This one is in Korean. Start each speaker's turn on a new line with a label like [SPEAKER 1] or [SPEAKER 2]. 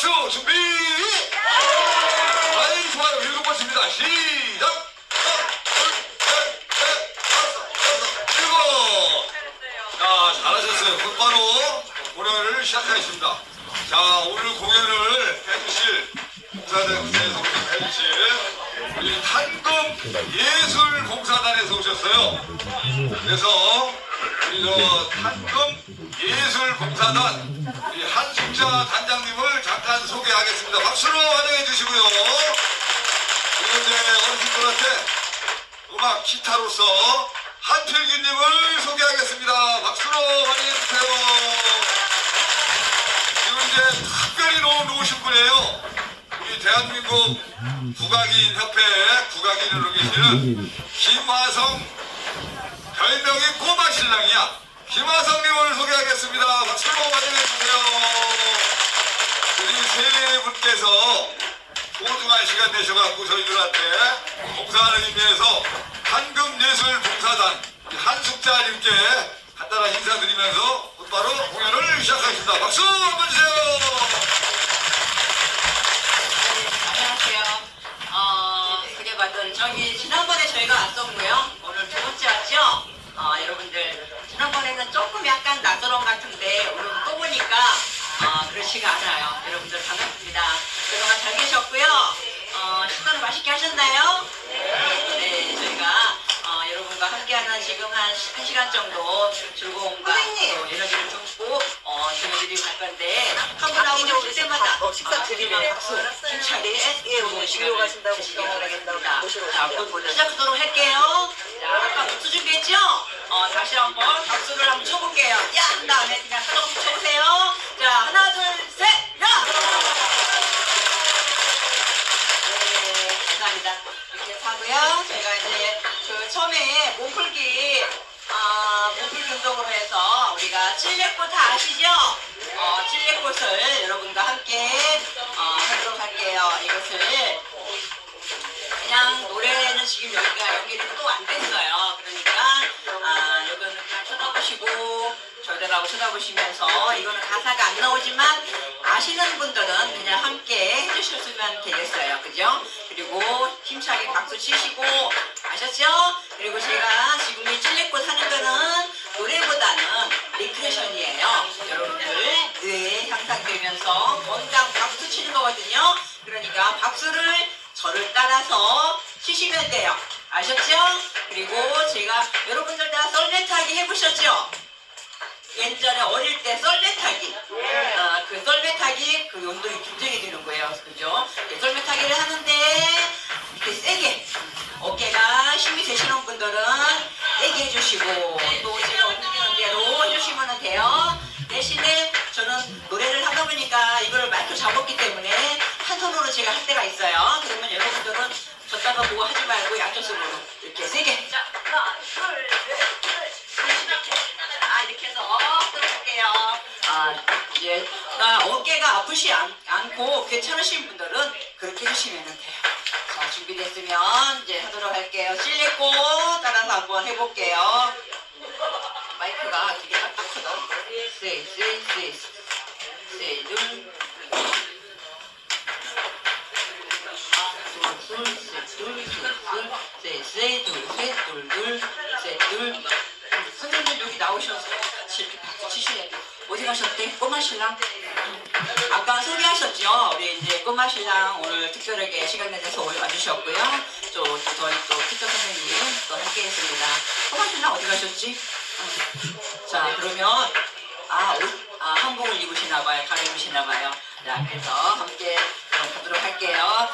[SPEAKER 1] 박수 준비! 아이 좋아요. 일곱 번째입니다. 시작! 자 잘하셨어요. 곧바로 공연을 시작하겠습니다. 자 오늘 공연을 해주실 봉사단 구에서 해주실 우리 탄금 예술봉사단에서 오셨어요. 그래서 우리 저 탄금 예술봉사단 한숙자 단장님을 잠깐 소개하겠습니다 박수로 환영해 주시고요 이제 어르신들한테 음악 기타로서 한필규님을 소개하겠습니다. 박수로 환영해 주세요. 그리고 이제 특별히 좋으신 분이에요. 우리 대한민국 국악인 협회 국악인으로 계시는 김화성 신랑이야. 김화성님을 소개하겠습니다. 박수로 환영해주세요. 우리 세 분께서 소중한 시간 내셔갖고 저희들한테 봉사하는 의미에서 한금예술봉사단 한숙자님께 간단한 인사드리면서 곧바로 공연을 시작하겠습니다. 박수 한번 주세요.
[SPEAKER 2] 안녕하세요. 어, 그게 봤던 저기 지난번에 저희가 왔었고요. 오늘 두 번째 왔죠. 어, 여러분들 지난번에는 조금 약간 낯설은 같은데 오늘 또 보니까 어, 그렇지가 않아요. 여러분들 반갑습니다. 그동안 잘 계셨고요. 어, 식사는 맛있게 하셨나요? 네, 저희가 어, 여러분과 함께하는 지금 한, 시- 한 시간 정도 즐거움과! 또 에너지를 듬고 어, 전해드리고 갈 건데 한 분
[SPEAKER 3] 한분좀
[SPEAKER 2] 오실 때마다
[SPEAKER 3] 아, 어, 식사
[SPEAKER 2] 어,
[SPEAKER 3] 드리네요.
[SPEAKER 2] 박수
[SPEAKER 3] 알았어요.
[SPEAKER 2] 힘차게
[SPEAKER 3] 예, 오늘
[SPEAKER 2] 시간을
[SPEAKER 3] 지금 가신다고
[SPEAKER 2] 바라겠습니다.
[SPEAKER 3] 하신다고 모시고
[SPEAKER 2] 자,
[SPEAKER 3] 오신다고
[SPEAKER 2] 곧 시작하도록 할게요. 박수 준비했죠? 어, 다시 한번 박수를 한번 쳐볼게요. 야! 한 다음에 그냥 하나씩 쳐보세요. 자, 하나, 둘, 셋, 야! 네, 감사합니다. 이렇게 하고요. 제가 이제 그 처음에 몸풀기, 아, 몸풀기 운동으로 해서 우리가 찔레꽃 다 아시죠? 어, 찔레꽃을 여러분과 함께 어, 하도록 할게요. 이것을 그냥 노래는 지금 여기가 연결이 또안 저들하고 쳐다보시면서 이거는 가사가 안 나오지만 아시는 분들은 그냥 함께 해주셨으면 되겠어요. 그죠? 그리고 힘차게 박수 치시고 아셨죠? 그리고 제가 지금 이 찔레꽃 하는 거는 노래보다는 리크레이션이에요. 여러분들 뇌에 향상되면서 건강 박수 치는 거거든요. 그러니까 박수를 저를 따라서 치시면 돼요. 아셨죠? 그리고 제가 여러분들 다 타기 해보셨죠? 예전에 어릴 때 썰매 타기. 어, 그 썰매 타기 그 운동이 굉장히 되는 거예요. 그죠? 그 썰매 타기를 하는데 이렇게 세게 어깨가 힘이 되시는 분들은 세게 해주시고 또 제가 움직이는 대로 해주시면 돼요. 대신에 저는 노래를 하다 보니까 이걸 마이크 잡았기 때문에 한 손으로 제가 할 때가 있어요. 그러면 여러분들은 졌다가 보고 하지 말고 양쪽 손으로 이렇게 세게. 이제 나 어깨가 아프지 않, 않고 괜찮으신 분들은 그렇게 해주시면 돼요. 자, 준비됐으면 이제 하도록 할게요. 실리고 따라서 한번 해볼게요. 마이크가 되게 딱딱하다. 세, 세, 세, 세, 둘, 둘, 셋, 둘, 셋, 둘, 셋, 셋, 둘, 셋, 둘, 둘, 셋, 둘. 선생님 여기 나오셔서 가셨대? 꼬마 신랑? 아까 소개하셨죠? 우리 이제 꼬마 신랑 오늘 특별하게 시간 내서 오늘 와주셨고요. 또, 또 저희 또 피터 선생님 또 함께 했습니다. 꼬마 신랑 어디 가셨지? 응. 자, 그러면, 아, 옷, 아, 한복을 입으시나 봐요. 갈아입으시나 봐요. 자, 그래서 함께 가도록 할게요.